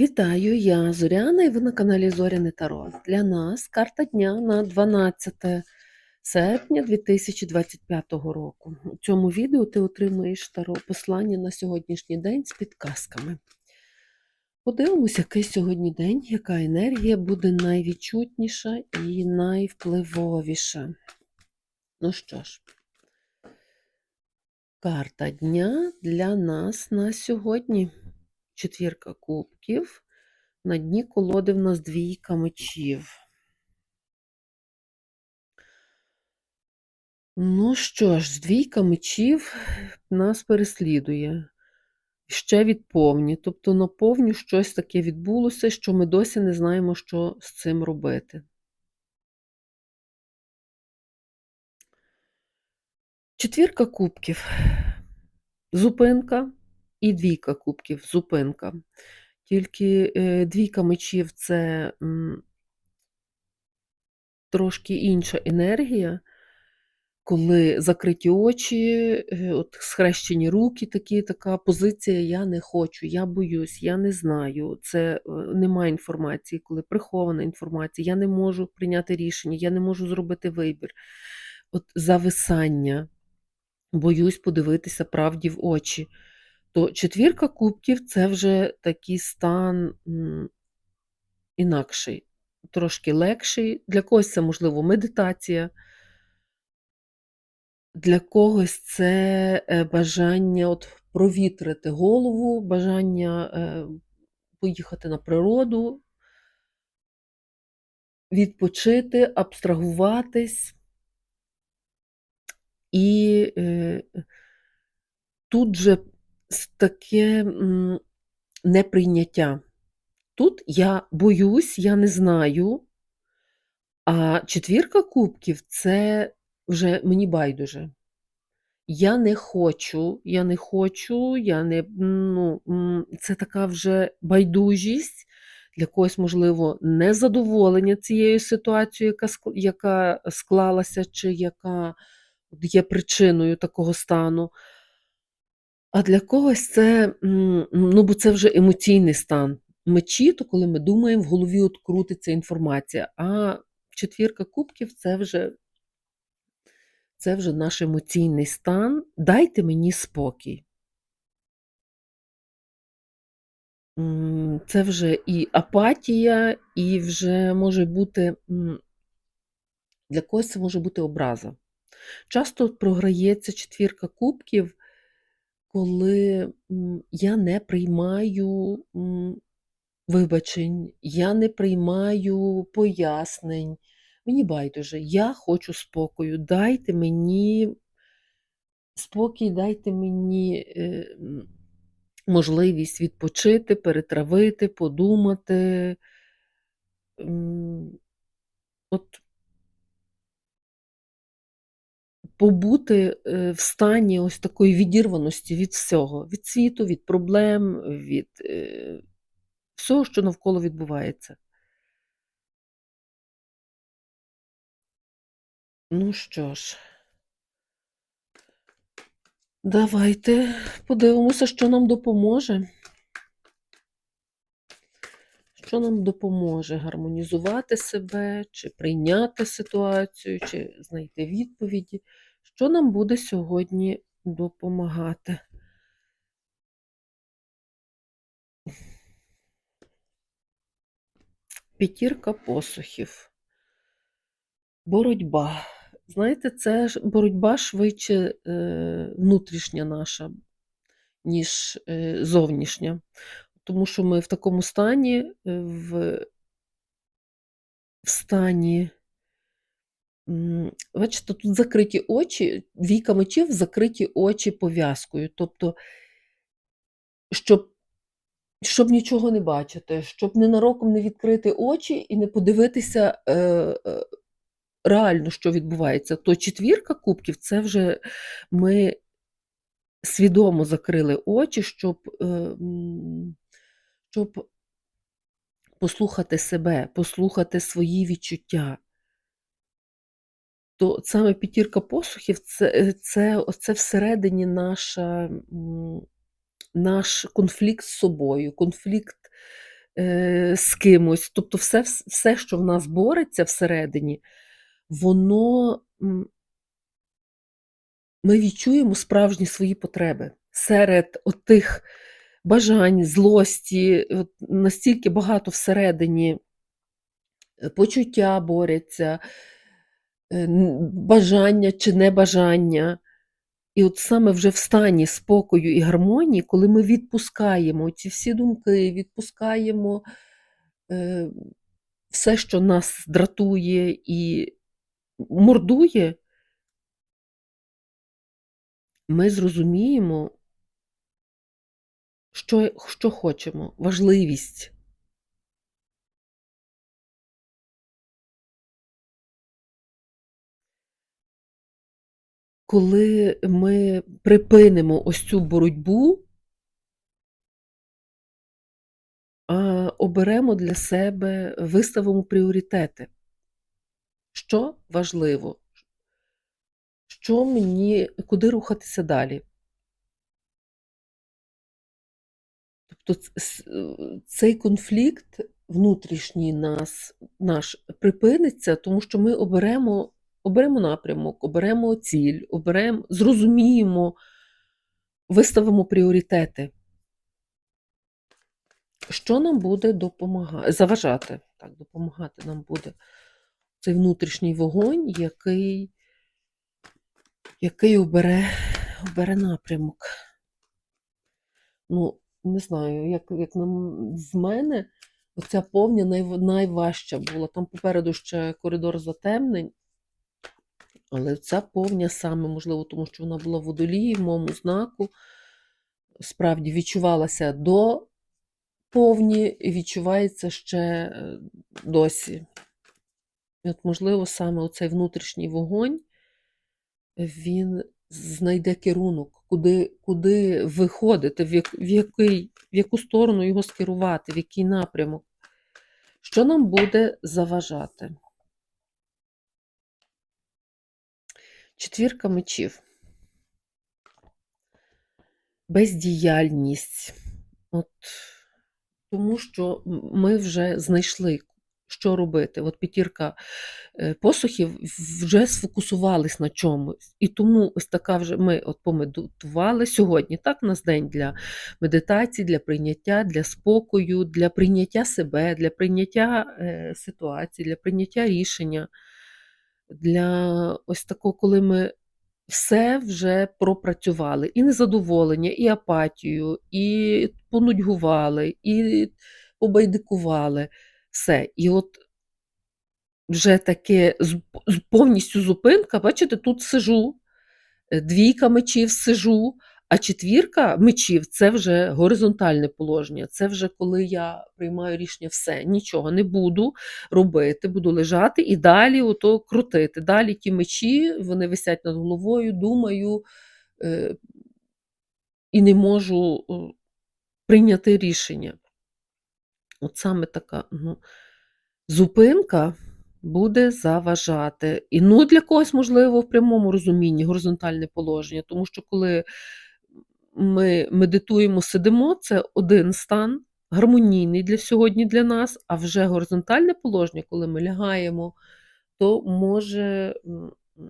Вітаю, я Зоряна і ви на каналі Зоряне Таро. Для нас карта дня на 12 серпня 2025 року. У цьому відео ти отримуєш таро послання на сьогоднішній день з підказками. Подивимося, який сьогодні день, яка енергія буде найвідчутніша і найвпливовіша. Ну що ж, карта дня для нас на сьогодні четвірка кубків. На дні колоди в нас двійка мечів. Ну що ж, двійка мечів нас переслідує. Ще від повні. Тобто на повню щось таке відбулося, що ми досі не знаємо, що з цим робити. Четвірка кубків. Зупинка і двійка кубків. Зупинка. Тільки е, двійка мечів це трошки інша енергія, коли закриті очі, е, от схрещені руки, такі, така позиція я не хочу, я боюсь, я не знаю. Це е, немає інформації, коли прихована інформація, я не можу прийняти рішення, я не можу зробити вибір. От зависання, боюсь подивитися правді в очі то четвірка кубків це вже такий стан інакший, трошки легший. Для когось це, можливо, медитація, для когось це е, бажання от провітрити голову, бажання е, поїхати на природу, відпочити, абстрагуватись. І е, тут же таке неприйняття. Тут я боюсь, я не знаю, а четвірка кубків це вже мені байдуже. Я не хочу, я не хочу, я не, ну, це така вже байдужість, для когось, можливо, незадоволення цією ситуацією, яка яка склалася, чи яка є причиною такого стану. А для когось це, ну, бо це вже емоційний стан. Мечі, то коли ми думаємо, в голові от крутиться інформація, а четвірка кубків це вже це вже наш емоційний стан. Дайте мені спокій. Це вже і апатія, і вже може бути, для когось це може бути образа. Часто програється четвірка кубків коли я не приймаю вибачень, я не приймаю пояснень. Мені байдуже, я хочу спокою, дайте мені спокій, дайте мені е, можливість відпочити, перетравити, подумати. От побути е, в стані ось такої відірваності від всього, від світу, від проблем, від е, всього, що навколо відбувається. Ну що ж, давайте подивимося, що нам допоможе. Що нам допоможе гармонізувати себе, чи прийняти ситуацію, чи знайти відповіді. Що нам буде сьогодні допомагати? П'ятірка посухів. Боротьба. Знаєте, це боротьба швидше е, внутрішня наша, ніж е, зовнішня. Тому що ми в такому стані, е, в, в стані Бачите, тут закриті очі, двійка мечів закриті очі пов'язкою. Тобто, щоб щоб нічого не бачити, щоб ненароком не відкрити очі і не подивитися е, е, реально, що відбувається, то четвірка кубків це вже ми свідомо закрили очі, щоб, е, щоб послухати себе, послухати свої відчуття то саме п'ятірка посухів це е, це, це всередині наша, наш конфлікт з собою, конфлікт е, з кимось. Тобто все, все, що в нас бореться всередині, воно ми відчуємо справжні свої потреби серед отих бажань, злості, от настільки багато всередині е, почуття борються, бажання чи небажання. І от саме вже в стані спокою і гармонії, коли ми відпускаємо ці всі думки, відпускаємо е, все, що нас дратує і мордує, ми зрозуміємо, що, що хочемо, важливість. Коли ми припинимо ось цю боротьбу, а оберемо для себе, виставимо пріоритети. Що важливо? Що мені, куди рухатися далі? Тобто цей конфлікт внутрішній нас, наш припиниться, тому що ми оберемо, оберемо напрямок, оберемо ціль, оберемо, зрозуміємо, виставимо пріоритети. Що нам буде допомагати, заважати, так, допомагати нам буде цей внутрішній вогонь, який, який обере, обере напрямок. Ну, не знаю, як, як нам, з мене, оця повня най, найважча була. Там попереду ще коридор затемнень, але ця повня саме, можливо, тому що вона була водолії, в моєму знаку, справді відчувалася до повні, і відчувається ще е, досі. І от, можливо, саме оцей внутрішній вогонь, він знайде керунок, куди, куди виходити, в, як, в, який, в яку сторону його скерувати, в який напрямок. Що нам буде заважати? Четвірка мечів. Бездіяльність. От, тому що ми вже знайшли, що робити. От п'ятірка е, посухів вже сфокусувались на чомусь. І тому ось така вже ми от помедитували сьогодні. Так, у нас день для медитації, для прийняття, для спокою, для прийняття себе, для прийняття е, ситуації, для прийняття рішення, для ось такого, коли ми все вже пропрацювали. І незадоволення, і апатію, і понудьгували, і побайдикували. Все. І от вже таке повністю зупинка, бачите, тут сижу, е, двійка мечів сижу, а четвірка мечів це вже горизонтальне положення. Це вже коли я приймаю рішення, все, нічого не буду робити, буду лежати і далі ото крутити. Далі ті мечі, вони висять над головою, думаю е, і не можу е, прийняти рішення. От саме така ну, зупинка буде заважати. І ну, для когось, можливо, в прямому розумінні горизонтальне положення, тому що коли ми медитуємо, сидимо, це один стан, гармонійний для сьогодні для нас, а вже горизонтальне положення, коли ми лягаємо, то може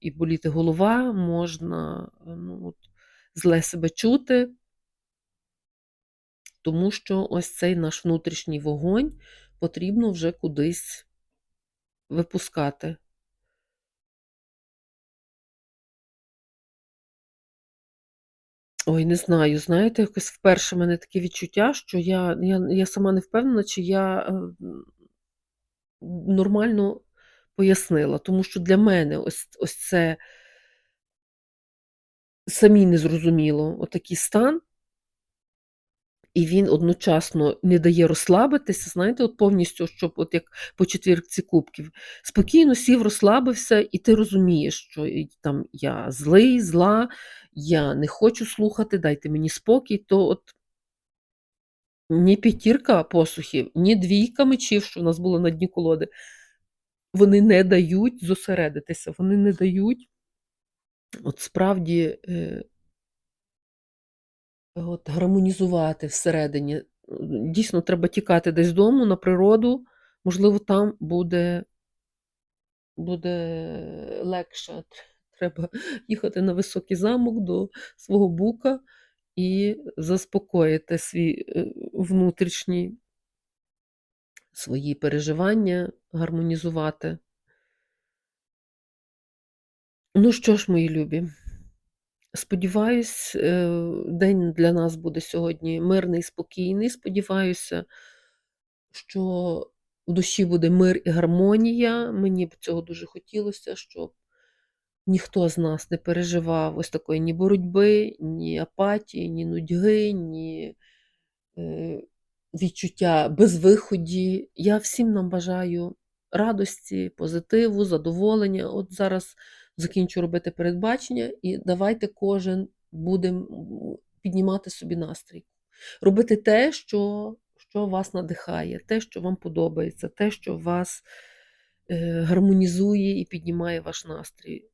і боліти голова, можна ну, от, зле себе чути, тому що ось цей наш внутрішній вогонь потрібно вже кудись випускати. Ой, не знаю, знаєте, якось вперше в мене таке відчуття, що я, я, я сама не впевнена, чи я е, нормально пояснила, тому що для мене ось, ось це самі незрозуміло, отакий стан, і він одночасно не дає розслабитися, знаєте, от повністю, щоб от як по четвірці кубків, спокійно сів, розслабився, і ти розумієш, що там я злий, зла, я не хочу слухати, дайте мені спокій, то от ні п'ятірка посухів, ні двійка мечів, що в нас було на дні колоди, вони не дають зосередитися, вони не дають от справді е, от, гармонізувати всередині дійсно треба тікати десь дому на природу, можливо, там буде буде легше. Треба їхати на високий замок до свого бука і заспокоїти свій, е, внутрішній свої переживання, гармонізувати. Ну що ж, мої любі, сподіваюсь, е, день для нас буде сьогодні мирний, спокійний. Сподіваюся, що в душі буде мир і гармонія. Мені б цього дуже хотілося, щоб ніхто з нас не переживав ось такої ні боротьби, ні апатії, ні нудьги, ні е, відчуття безвиході. Я всім нам бажаю радості, позитиву, задоволення. От зараз закінчу робити передбачення, і давайте кожен будемо піднімати собі настрій. Робити те, що, що вас надихає, те, що вам подобається, те, що вас е, гармонізує і піднімає ваш настрій.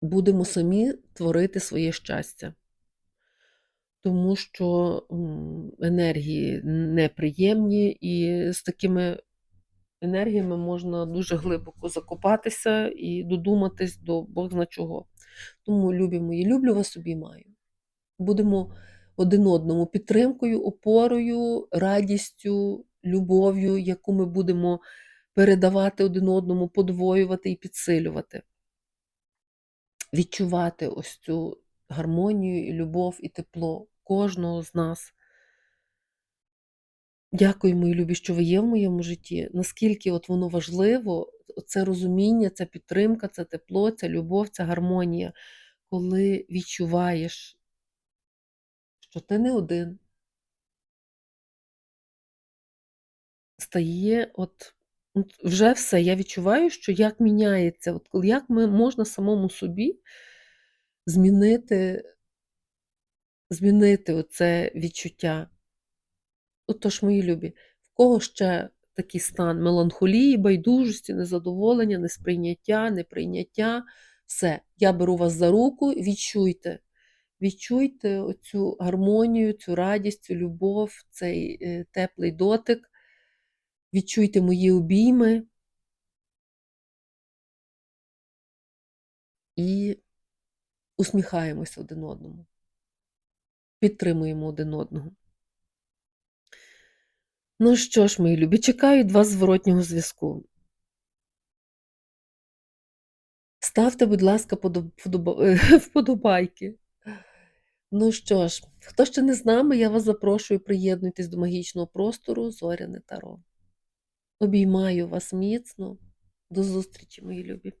Будемо самі творити своє щастя. Тому що енергії неприємні, і з такими енергіями можна дуже глибоко закопатися і додуматись до Бог зна чого. Тому, любі мої, люблю вас обіймаю. Будемо один одному підтримкою, опорою, радістю, любов'ю, яку ми будемо передавати один одному, подвоювати і підсилювати. Відчувати ось цю гармонію, і любов і тепло кожного з нас. Дякую, мої любі, що ви є в моєму житті. Наскільки от воно важливо, це розуміння, ця підтримка, це тепло, ця любов, ця гармонія, коли відчуваєш, що ти не один, стає от, от вже все. Я відчуваю, що як міняється, от як ми, можна самому собі змінити, змінити оце відчуття. Отож, мої любі, в кого ще такий стан меланхолії, байдужості, незадоволення, несприйняття, неприйняття, все, я беру вас за руку, відчуйте. Відчуйте оцю гармонію, цю радість, цю любов, цей е, теплий дотик. Відчуйте мої обійми і усміхаємося один одному. Підтримуємо один одного. Ну що ж, мої любі, чекаю від вас зворотнього зв'язку. Ставте, будь ласка, подоб- подоба- вподобайки. Ну що ж, хто ще не з нами, я вас запрошую, приєднуйтесь до магічного простору Зоряне Таро. Обіймаю вас міцно. До зустрічі, мої любі.